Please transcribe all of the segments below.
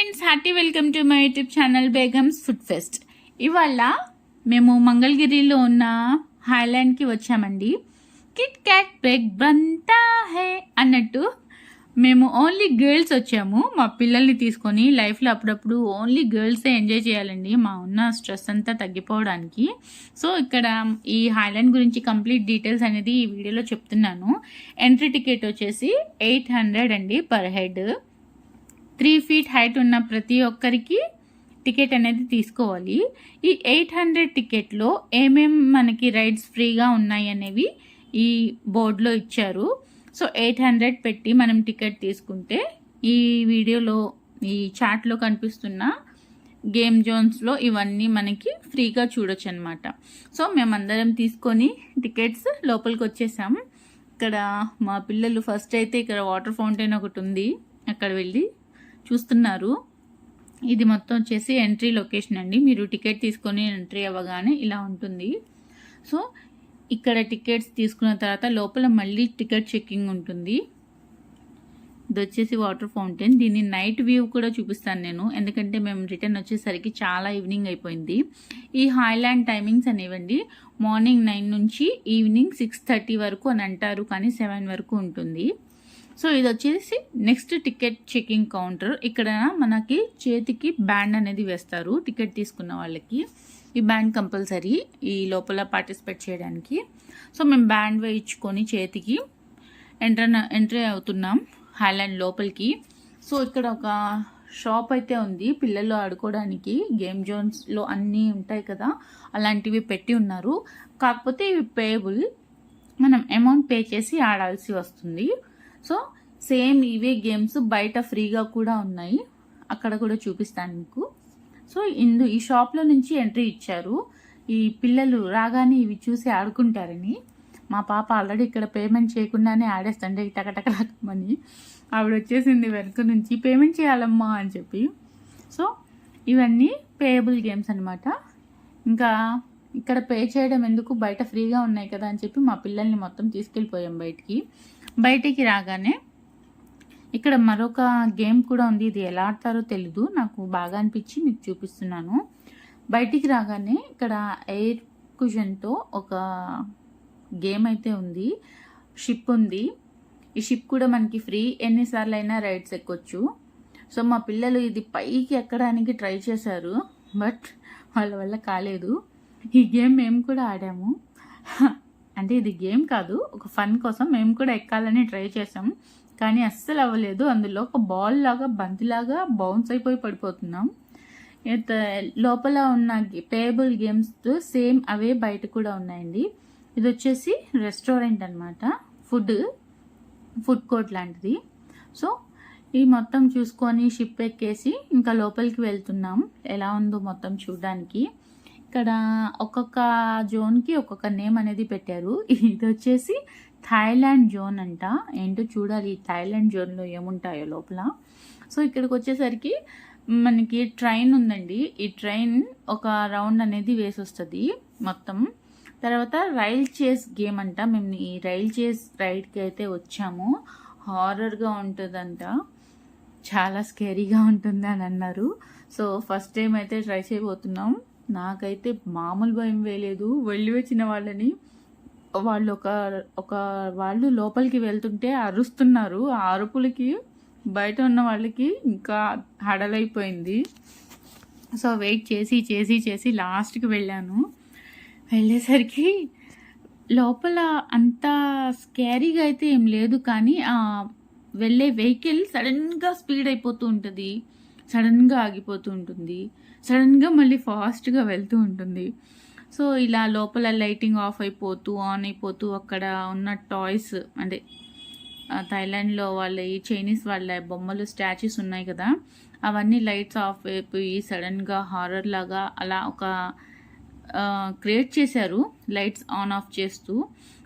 Friends hearty welcome to my YouTube channel Begums food fest ఇవాళ మేము మంగళగిరిలో ఉన్న హాయ్లాండ్కి వచ్చామండి. కిట్ క్యాట్ బ్రేక్ బంతా హే అన్నట్టు మేము ఓన్లీ గర్ల్స్ వచ్చాము. మా పిల్లల్ని తీసుకొని లైఫ్లో అప్పుడప్పుడు ఓన్లీ గర్ల్సే ఎంజాయ్ చేయాలండి. మా ఉన్న స్ట్రెస్ అంతా తగ్గిపోవడానికి. సో ఇక్కడ ఈ హాయ్లాండ్ గురించి కంప్లీట్ డీటెయిల్స్ అనేది ఈ వీడియోలో చెప్తున్నాను. ఎంట్రీ టికెట్ వచ్చేసి ఎయిట్ హండ్రెడ్ అండి per head three feet height ఉన్న ప్రతి ఒక్కరికి టికెట్ అనేది తీసుకోవాలి. ఈ ఎయిట్ హండ్రెడ్ టికెట్లో ఏమేం మనకి రైడ్స్ ఫ్రీగా ఉన్నాయి అనేవి ఈ బోర్డులో ఇచ్చారు. సో ఎయిట్ హండ్రెడ్ పెట్టి మనం టికెట్ తీసుకుంటే ఈ వీడియోలో ఈ చాట్లో కనిపిస్తున్న గేమ్ జోన్స్లో ఇవన్నీ మనకి ఫ్రీగా చూడొచ్చు అనమాట సో మేమందరం తీసుకొని టికెట్స్ లోపలికి వచ్చేసాం. ఇక్కడ మా పిల్లలు ఫస్ట్ అయితే ఇక్కడ వాటర్ ఫౌంటైన్ ఒకటి ఉంది. అక్కడ వెళ్ళి చూస్తున్నారు. ఇది మొత్తం వచ్చేసి ఎంట్రీ లొకేషన్ అండి. మీరు టికెట్ తీసుకొని ఎంట్రీ అవ్వగానే ఇలా ఉంటుంది. సో ఇక్కడ టికెట్స్ తీసుకున్న తర్వాత లోపల మళ్ళీ టికెట్ చెక్కింగ్ ఉంటుంది. ఇది వచ్చేసి వాటర్ ఫౌంటైన్ దీన్ని నైట్ వ్యూ కూడా చూపిస్తాను నేను. ఎందుకంటే మేము రిటర్న్ వచ్చేసరికి చాలా ఈవినింగ్ అయిపోయింది. ఈ హాయ్లాండ్ టైమింగ్స్ అనేవండి. మార్నింగ్ నైన్ నుంచి ఈవినింగ్ సిక్స్ థర్టీ వరకు అని అంటారు. కానీ సెవెన్ వరకు ఉంటుంది. సో ఇది వచ్చేసి నెక్స్ట్ టికెట్ చెకింగ్ కౌంటర్ ఇక్కడ మనకి చేతికి బ్యాండ్ అనేది వేస్తారు టికెట్ తీసుకున్న వాళ్ళకి. ఈ బ్యాండ్ కంపల్సరీ ఈ లోపల పార్టిసిపేట్ చేయడానికి. సో మేము బ్యాండ్ వేయించుకొని చేతికి ఎంటర్ ఎంట్రీ అవుతున్నాం హైలాండ్ లోపలికి. సో ఇక్కడ ఒక షాప్ అయితే ఉంది. పిల్లలు ఆడుకోవడానికి గేమ్ జోన్స్లో అన్నీ ఉంటాయి కదా అలాంటివి పెట్టి ఉన్నారు. కాకపోతే ఇవి పేబుల్ మనం అమౌంట్ పే చేసి ఆడాల్సి వస్తుంది. సో సేమ్ ఇవే గేమ్స్ బయట ఫ్రీగా కూడా ఉన్నాయి. అక్కడ కూడా చూపిస్తాను మీకు. సో ఇందు ఈ షాప్లో నుంచి ఎంట్రీ ఇచ్చారు. ఈ పిల్లలు రాగానే ఇవి చూసి ఆడుకుంటారని. మా పాప ఆల్రెడీ ఇక్కడ పేమెంట్ చేయకుండానే ఆడేస్తుండే టకటకలాకమని ఆవిడ వచ్చేసింది వెనక నుంచి పేమెంట్ చేయాలమ్మా అని చెప్పి. సో ఇవన్నీ పేయబుల్ గేమ్స్ అనమాట ఇంకా ఇక్కడ పే చేయడం ఎందుకు బయట ఫ్రీగా ఉన్నాయి కదా అని చెప్పి మా పిల్లల్ని మొత్తం తీసుకెళ్ళిపోయాం బయటికి. బయటికి రాగానే ఇక్కడ మరొక గేమ్ కూడా ఉంది. ఇది ఎలా ఆడతారో తెలీదు. నాకు బాగా అనిపించి మీకు చూపిస్తున్నాను. బయటికి రాగానే ఇక్కడ ఎయిర్ కుషన్తో ఒక గేమ్ అయితే ఉంది. షిప్ ఉంది. ఈ షిప్ కూడా మనకి ఫ్రీ ఎన్నిసార్లు అయినా రైడ్స్ ఎక్కొచ్చు. సో మా పిల్లలు ఇది పైకి ఎక్కడానికి ట్రై చేశారు. బట్ వాళ్ళ వల్ల కాలేదు. ఈ గేమ్ మేము కూడా ఆడాము. అంటే ఇది గేమ్ కాదు ఒక ఫన్ కోసం మేము కూడా ఎక్కాలని ట్రై చేసాం కానీ అస్సలు అవ్వలేదు. అందులో ఒక బాల్ లాగా బంతిలాగా బౌన్స్ అయిపోయి పడిపోతున్నాం. లోపల ఉన్న పేబుల్ గేమ్స్ సేమ్ అవే బయట కూడా ఉన్నాయండి. ఇది వచ్చేసి రెస్టారెంట్ అనమాట ఫుడ్ ఫుడ్ కోర్ట్ లాంటిది. సో ఈ మొత్తం చూసుకొని షిప్ ఎక్కేసి ఇంకా లోపలికి వెళ్తున్నాం. ఎలా ఉందో మొత్తం చూడడానికి. ఇక్కడ ఒక్కొక్క జోన్కి ఒక్కొక్క నేమ్ అనేది పెట్టారు. ఇది వచ్చేసి థాయిలాండ్ జోన్ అంట. ఏంటో చూడాలి థాయిలాండ్ జోన్లో ఏముంటాయో లోపల. సో ఇక్కడికి వచ్చేసరికి మనకి ట్రైన్ ఉందండి. ఈ ట్రైన్ ఒక రౌండ్ అనేది వేసి వస్తుంది మొత్తం. తర్వాత రైల్ చేస్ గేమ్ అంట. మేము ఈ రైల్ చేస్ రైడ్కి అయితే వచ్చాము. హారర్గా ఉంటుందంట. చాలా స్కేరీగా ఉంటుంది అని అన్నారు. సో ఫస్ట్ టైం అయితే ట్రై చేయబోతున్నాం. నాకైతే మామూలు భయం వేయలేదు. వెళ్ళి వచ్చిన వాళ్ళని వాళ్ళు ఒక ఒక వాళ్ళు లోపలికి వెళ్తుంటే అరుస్తున్నారు. ఆ అరుపులకి బయట ఉన్న వాళ్ళకి ఇంకా హడలైపోయింది. సో వెయిట్ చేసి చేసి చేసి లాస్ట్కి వెళ్ళాను. వెళ్ళేసరికి లోపల అంత స్కేరీగా అయితే ఏం లేదు. కానీ వెళ్ళే వెహికల్ సడన్గా స్పీడ్ అయిపోతూ ఉంటుంది. సడన్గా ఆగిపోతూ ఉంటుంది. సడన్గా మళ్ళీ ఫాస్ట్గా వెళ్తూ ఉంటుంది. సో ఇలా లోపల లైటింగ్ ఆఫ్ అయిపోతూ ఆన్ అయిపోతూ అక్కడ ఉన్న టాయ్స్ అంటే థైలాండ్లో వాళ్ళ ఈ చైనీస్ వాళ్ళ బొమ్మలు స్టాచ్యూస్ ఉన్నాయి కదా అవన్నీ లైట్స్ ఆఫ్ అయిపోయి సడన్గా హారర్ లాగా అలా ఒక క్రియేట్ చేశారు లైట్స్ ఆన్ ఆఫ్ చేస్తూ.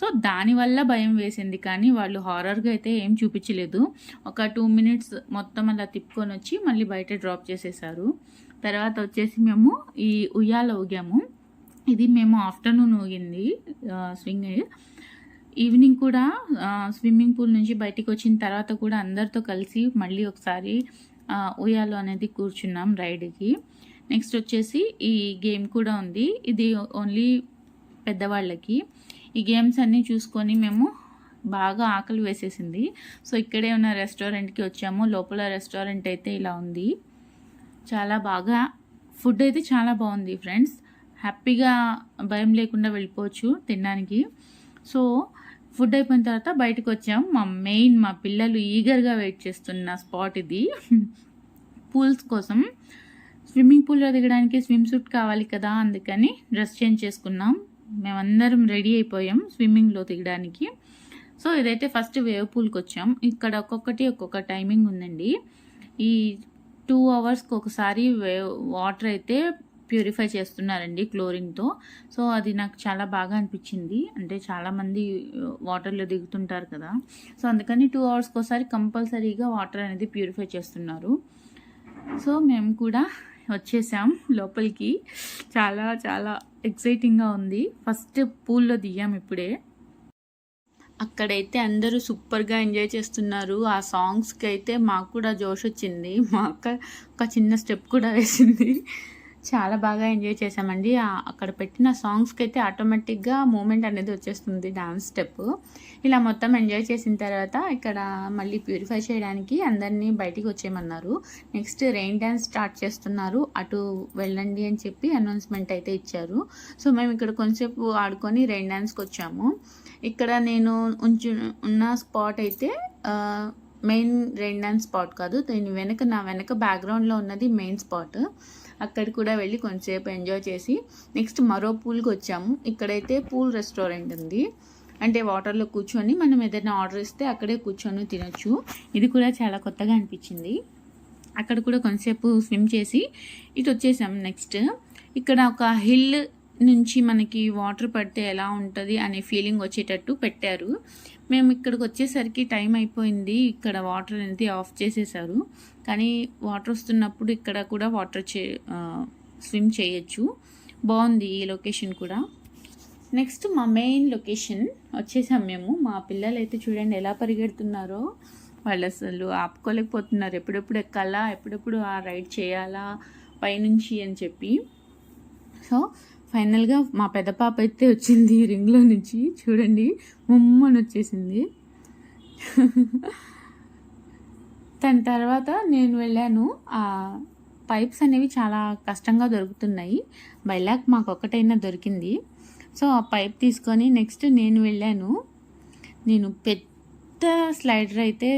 సో దానివల్ల భయం వేసింది. కానీ వాళ్ళు హారర్గా అయితే ఏం చూపించలేదు. ఒక టూ మినిట్స్ మొత్తం అలా తిప్పుకొని వచ్చి మళ్ళీ బయట డ్రాప్ చేసేసారు. తర్వాత వచ్చేసి మేము ఈ ఉయ్యాల ఊగాము. ఇది మేము ఆఫ్టర్నూన్ ఊగింది స్వింగ్ ఈవినింగ్ కూడా స్విమ్మింగ్ పూల్ నుంచి బయటికి వచ్చిన తర్వాత కూడా అందరితో కలిసి మళ్ళీ ఒకసారి ఆ, ఉయ్యాలో అనేది కూర్చున్నాం రైడ్కి. నెక్స్ట్ వచ్చేసి ఈ గేమ్ కూడా ఉంది. ఇది ఓన్లీ పెద్దవాళ్ళకి. ఈ గేమ్స్ అన్నీ చూసుకొని మేము బాగా ఆకలి వేసేసింది. సో ఇక్కడే ఉన్న రెస్టారెంట్కి వచ్చాము. లోపల రెస్టారెంట్ అయితే ఇలా ఉంది. చాలా బాగా ఫుడ్ అయితే చాలా బాగుంది ఫ్రెండ్స్. హ్యాపీగా భయం లేకుండా వెళ్ళిపోవచ్చు తినడానికి. సో ఫుడ్ అయిపోయిన తర్వాత బయటకు వచ్చాం. మా మెయిన్ మా పిల్లలు ఈగర్గా వెయిట్ చేస్తున్న స్పాట్ ఇది. పూల్స్ కోసం. స్విమ్మింగ్ పూల్లో దిగడానికి స్విమ్ సూట్ కావాలి కదా అందుకని డ్రెస్ చేంజ్ చేసుకున్నాం. మేమందరం రెడీ అయిపోయాం స్విమ్మింగ్లో దిగడానికి. సో ఇదైతే ఫస్ట్ వేవ్ పూల్కి వచ్చాం ఇక్కడ ఒక్కొక్కటి ఒక్కొక్క టైమింగ్ ఉందండి. ఈ టూ అవర్స్కి ఒకసారి వాటర్ అయితే ప్యూరిఫై చేస్తున్నారండి క్లోరిన్తో సో అది నాకు చాలా బాగా అనిపించింది. అంటే చాలామంది వాటర్లో దిగుతుంటారు కదా. సో అందుకని టూ అవర్స్కి ఒకసారి కంపల్సరీగా వాటర్ అనేది ప్యూరిఫై చేస్తున్నారు. సో మేము కూడా వచ్చేసాం లోపలికి. చాలా చాలా ఎక్సైటింగ్గా ఉంది. ఫస్ట్ పూల్లో దిగాం ఇప్పుడే. అక్కడైతే అందరూ సూపర్గా ఎంజాయ్ చేస్తున్నారు. ఆ సాంగ్స్కి అయితే మాకు కూడా జోష్ వచ్చింది. మా అక్క ఒక చిన్న స్టెప్ కూడా వేసింది. చాలా బాగా ఎంజాయ్ చేసామండి అక్కడ పెట్టిన సాంగ్స్కి అయితే ఆటోమేటిక్గా మూమెంట్ అనేది వచ్చేస్తుంది డాన్స్ స్టెప్. ఇలా మొత్తం ఎంజాయ్ చేసిన తర్వాత ఇక్కడ మళ్ళీ ప్యూరిఫై చేయడానికి అందరినీ బయటికి వచ్చేయమన్నారు. నెక్స్ట్ రెయిన్ డ్యాన్స్ స్టార్ట్ చేస్తున్నారు. అటు వెళ్ళండి అని చెప్పి అనౌన్స్మెంట్ అయితే ఇచ్చారు. సో మేము ఇక్కడ కొంచెంసేపు ఆడుకొని రెయిన్ డ్యాన్స్కి వచ్చాము. ఇక్కడ నేను ఉంచు ఉన్న స్పాట్ అయితే మెయిన్ రెండన్ స్పాట్ కాదు. దీని వెనక నా వెనక బ్యాక్గ్రౌండ్లో ఉన్నది మెయిన్ స్పాట్ అక్కడ కూడా వెళ్ళి కొంచెంసేపు ఎంజాయ్ చేసి నెక్స్ట్ మరో పూల్కి వచ్చాము. ఇక్కడైతే పూల్ రెస్టారెంట్ ఉంది. అంటే వాటర్లో కూర్చొని మనం ఏదైనా ఆర్డర్ ఇస్తే అక్కడే కూర్చొని తినొచ్చు. ఇది కూడా చాలా కొత్తగా అనిపించింది. అక్కడ కూడా కొంతసేపు స్విమ్ చేసి ఇటు వచ్చేసాం నెక్స్ట్ ఇక్కడ ఒక హిల్ నుంచి మనకి వాటర్ పడితే ఎలా ఉంటుంది అనే ఫీలింగ్ వచ్చేటట్టు పెట్టారు. మేము ఇక్కడికి వచ్చేసరికి టైం అయిపోయింది. ఇక్కడ వాటర్ అనేది ఆఫ్ చేసేసారు. కానీ వాటర్ వస్తున్నప్పుడు ఇక్కడ కూడా వాటర్ చే స్విమ్ చేయొచ్చు. బాగుంది ఈ లొకేషన్ కూడా. నెక్స్ట్ మా మెయిన్ లొకేషన్ వచ్చేసాం మేము. మా పిల్లలు అయితే చూడండి ఎలా పరిగెడుతున్నారో. వాళ్ళు అసలు ఆపుకోలేకపోతున్నారు. ఎప్పుడెప్పుడు ఎక్కాలా? ఎప్పుడెప్పుడు ఆ రైడ్ చేయాలా? పైనుంచి అని చెప్పి. సో ఫైనల్గా మా పెద్ద పాప అయితే వచ్చింది రింగ్లో నుంచి. చూడండి ముమ్మని వచ్చేసింది. దాని తర్వాత నేను వెళ్ళాను. ఆ పైప్స్ అనేవి చాలా కష్టంగా దొరుకుతున్నాయి. బైలాక్ మాకు ఒక్కటైనా దొరికింది. సో ఆ పైప్ తీసుకొని నెక్స్ట్ నేను వెళ్ళాను. నేను పెద్ద స్లైడర్ అయితే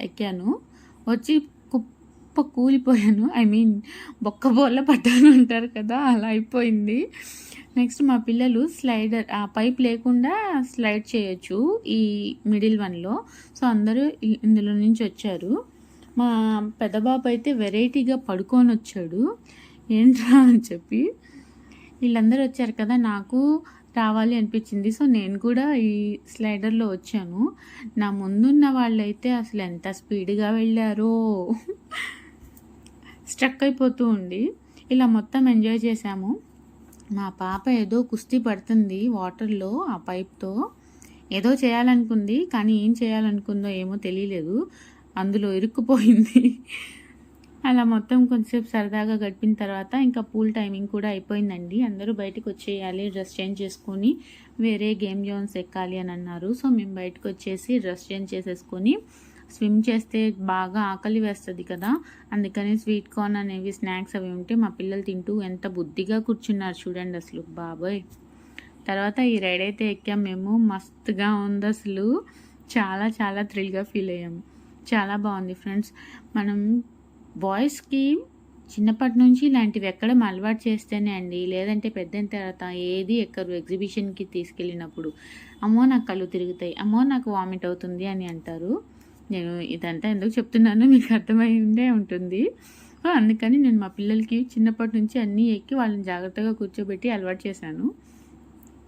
ఎక్కాను. వచ్చి కుప్ప కూలిపోయాను. ఐ మీన్ బొక్క బోళ్ళ పట్టాను అంటారు కదా అలా అయిపోయింది. నెక్స్ట్ మా పిల్లలు స్లైడర్ ఆ పైప్ లేకుండా స్లైడ్ చేయొచ్చు ఈ మిడిల్ వన్లో సో అందరూ ఇందులో నుంచి వచ్చారు. మా పెద్దబాబు అయితే వెరైటీగా పడుకొని వచ్చాడు. ఏంట్రా అని చెప్పి. వీళ్ళందరూ వచ్చారు కదా నాకు రావాలి అనిపించింది. సో నేను కూడా ఈ స్లైడర్లో వచ్చాను. నా ముందున్న వాళ్ళైతే అసలు ఎంత స్పీడ్గా వెళ్ళారో. స్ట్రక్ అయిపోతూ ఉండి ఇలా మొత్తం ఎంజాయ్ చేశాము. మా పాప ఏదో కుస్తీ పడుతుంది వాటర్లో ఆ పైప్తో. ఏదో చేయాలనుకుంది కానీ ఏం చేయాలనుకుందో ఏమో తెలియలేదు. అందులో ఇరుక్కుపోయింది. అలా మొత్తం కొంచెంసేపు సరదాగా గడిపిన తర్వాత ఇంకా పూల్ టైమింగ్ కూడా అయిపోయిందండి. అందరూ బయటకు వచ్చేయాలి డ్రెస్ చేంజ్ చేసుకొని వేరే గేమ్ జోన్స్ ఎక్కాలి అని అన్నారు. సో మేము బయటకు వచ్చేసి డ్రెస్ చేంజ్ చేసేసుకొని స్విమ్ చేస్తే బాగా ఆకలి వేస్తుంది కదా. అందుకని స్వీట్ కార్న్ అనేవి స్నాక్స్ అవి ఉంటే మా పిల్లలు తింటూ ఎంత బుద్ధిగా కూర్చున్నారు చూడండి అసలు. బాబోయ్. తర్వాత ఈ రైడ్ అయితే ఎక్కాం మేము. మస్తుగా ఉంది అసలు. చాలా చాలా థ్రిల్గా ఫీల్ అయ్యాము చాలా బాగుంది ఫ్రెండ్స్. మనం బాయ్స్కి చిన్నప్పటి నుంచి ఇలాంటివి ఎక్కడం అలవాటు చేస్తేనే అండి. లేదంటే పెద్దయిన తర్వాత ఏది ఎక్కరు ఎగ్జిబిషన్కి తీసుకెళ్ళినప్పుడు. అమ్మో నాకు కళ్ళు తిరుగుతాయి. అమ్మో నాకు వామిట్ అవుతుంది అని అంటారు. నేను ఇదంతా ఎందుకు చెప్తున్నానో మీకు అర్థమై ఉండే ఉంటుంది. సో అందుకని నేను మా పిల్లలకి చిన్నప్పటి నుంచి అన్నీ ఎక్కి వాళ్ళని జాగ్రత్తగా కూర్చోబెట్టి అలవాటు చేశాను.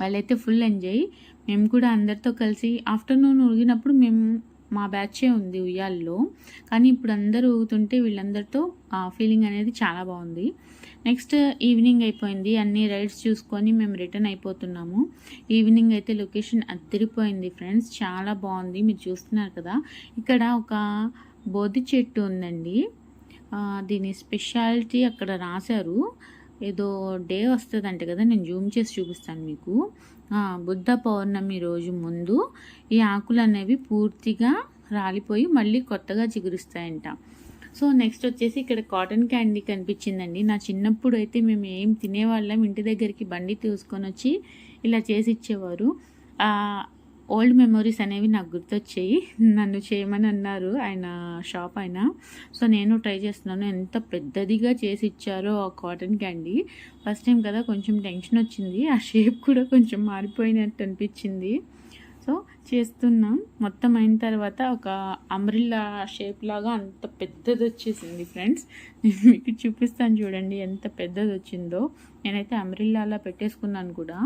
వాళ్ళైతే ఫుల్ ఎంజాయ్. మేము కూడా అందరితో కలిసి ఆఫ్టర్నూన్ ఊగినప్పుడు మేము మా బ్యాచే ఉంది ఉయ్యాల్లో. కానీ ఇప్పుడు అందరూ ఊగుతుంటే వీళ్ళందరితో ఫీలింగ్ అనేది చాలా బాగుంది. నెక్స్ట్ ఈవినింగ్ అయిపోయింది. అన్ని రైడ్స్ చూసుకొని మేము రిటర్న్ అయిపోతున్నాము. ఈవినింగ్ అయితే లొకేషన్ అద్దరిపోయింది ఫ్రెండ్స్. చాలా బాగుంది. మీరు చూస్తున్నారు కదా. ఇక్కడ ఒక బోధి చెట్టు ఉందండి. దీని స్పెషాలిటీ అక్కడ రాశారు. ఏదో డే వస్తుందంట కదా. నేను జూమ్ చేసి చూపిస్తాను మీకు. బుద్ధ పౌర్ణమి రోజు ముందు ఈ ఆకులు అనేవి పూర్తిగా రాలిపోయి మళ్ళీ కొత్తగా చిగురిస్తాయంట. సో నెక్స్ట్ వచ్చేసి ఇక్కడ కాటన్ క్యాండీ కనిపించిందండి. నా చిన్నప్పుడు అయితే మేము ఏం తినేవాళ్ళం ఇంటి దగ్గరికి బండి తీసుకొని వచ్చి ఇలా చేసి ఇచ్చేవారు. ఓల్డ్ మెమొరీస్ అనేవి నాకు గుర్తొచ్చాయి. నన్ను చేయమని అన్నారు ఆయన షాప్ ఆయన. సో నేను ట్రై చేస్తున్నాను ఎంత పెద్దదిగా చేసి ఇచ్చారో ఆ కాటన్ క్యాండీ. ఫస్ట్ టైం కదా కొంచెం టెన్షన్ వచ్చింది ఆ షేప్ కూడా కొంచెం మారిపోయినట్టు అనిపించింది. సో చేస్తున్నాం. మొత్తం అయిన తర్వాత ఒక అమ్రిల్లా షేప్ లాగా అంత పెద్దది వచ్చేసింది ఫ్రెండ్స్ నేను మీకు చూపిస్తాను చూడండి ఎంత పెద్దది వచ్చిందో. నేనైతే అమ్రిల్లాలా పెట్టేసుకున్నాను కూడా.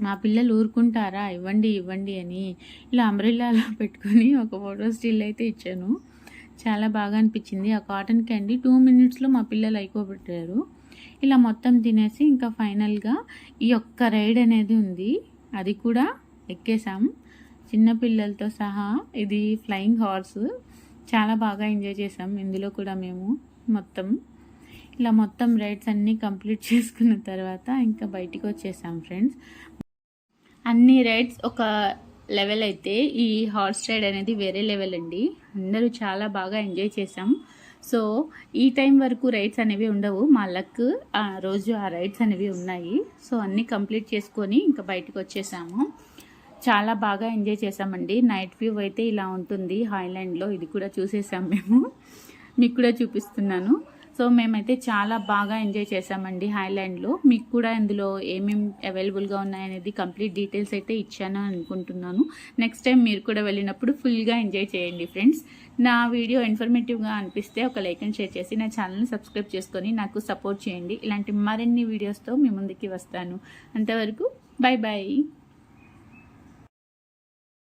మా పిల్లలు ఊరుకుంటారా? ఇవ్వండి ఇవ్వండి అని ఇలా అంబ్రిల్లాలా పెట్టుకొని ఒక ఫోటో స్టిల్ అయితే ఇచ్చాను. చాలా బాగా అనిపించింది. ఆ కాటన్ క్యాండీ టూ మినిట్స్లో మా పిల్లలు అయిపోబెట్టారు. ఇలా మొత్తం తినేసి ఇంకా ఫైనల్గా ఈ ఒక్క రైడ్ అనేది ఉంది. అది కూడా ఎక్కేసాం చిన్నపిల్లలతో సహా ఇది ఫ్లయింగ్ హార్స్. చాలా బాగా ఎంజాయ్ చేసాం ఇందులో కూడా మేము మొత్తం. ఇలా మొత్తం రైడ్స్ అన్నీ కంప్లీట్ చేసుకున్న తర్వాత ఇంకా బయటికి వచ్చేసాం ఫ్రెండ్స్. అన్ని రైడ్స్ ఒక లెవెల్ అయితే ఈ హార్స్ రైడ్ అనేది వేరే లెవెల్ అండి. అందరూ చాలా బాగా ఎంజాయ్ చేసాం సో ఈ టైం వరకు రైడ్స్ అనేవి ఉండవు. మా లక్ ఆ రోజు ఆ రైడ్స్ అనేవి ఉన్నాయి. సో అన్నీ కంప్లీట్ చేసుకొని ఇంకా బయటకు వచ్చేసాము. చాలా బాగా ఎంజాయ్ చేసామండి నైట్ వ్యూ అయితే ఇలా ఉంటుంది హాయ్లాండ్లో ఇది కూడా చూసేసాం మేము. మీకు కూడా చూపిస్తున్నాను. సో మేమైతే చాలా బాగా ఎంజాయ్ చేసామండి హైలాండ్లో. మీకు కూడా ఇందులో ఏమేమి అవైలబుల్గా ఉన్నాయనేది కంప్లీట్ డీటెయిల్స్ అయితే ఇచ్చాను అనుకుంటున్నాను. నెక్స్ట్ టైం మీరు కూడా వెళ్ళినప్పుడు ఫుల్గా ఎంజాయ్ చేయండి ఫ్రెండ్స్. నా వీడియో ఇన్ఫర్మేటివ్గా అనిపిస్తే ఒక లైక్ అండ్ షేర్ చేసి నా ఛానల్ని సబ్స్క్రైబ్ చేసుకొని నాకు సపోర్ట్ చేయండి. ఇలాంటి మరిన్ని వీడియోస్తో మీ ముందుకి వస్తాను. అంతవరకు బాయ్ బాయ్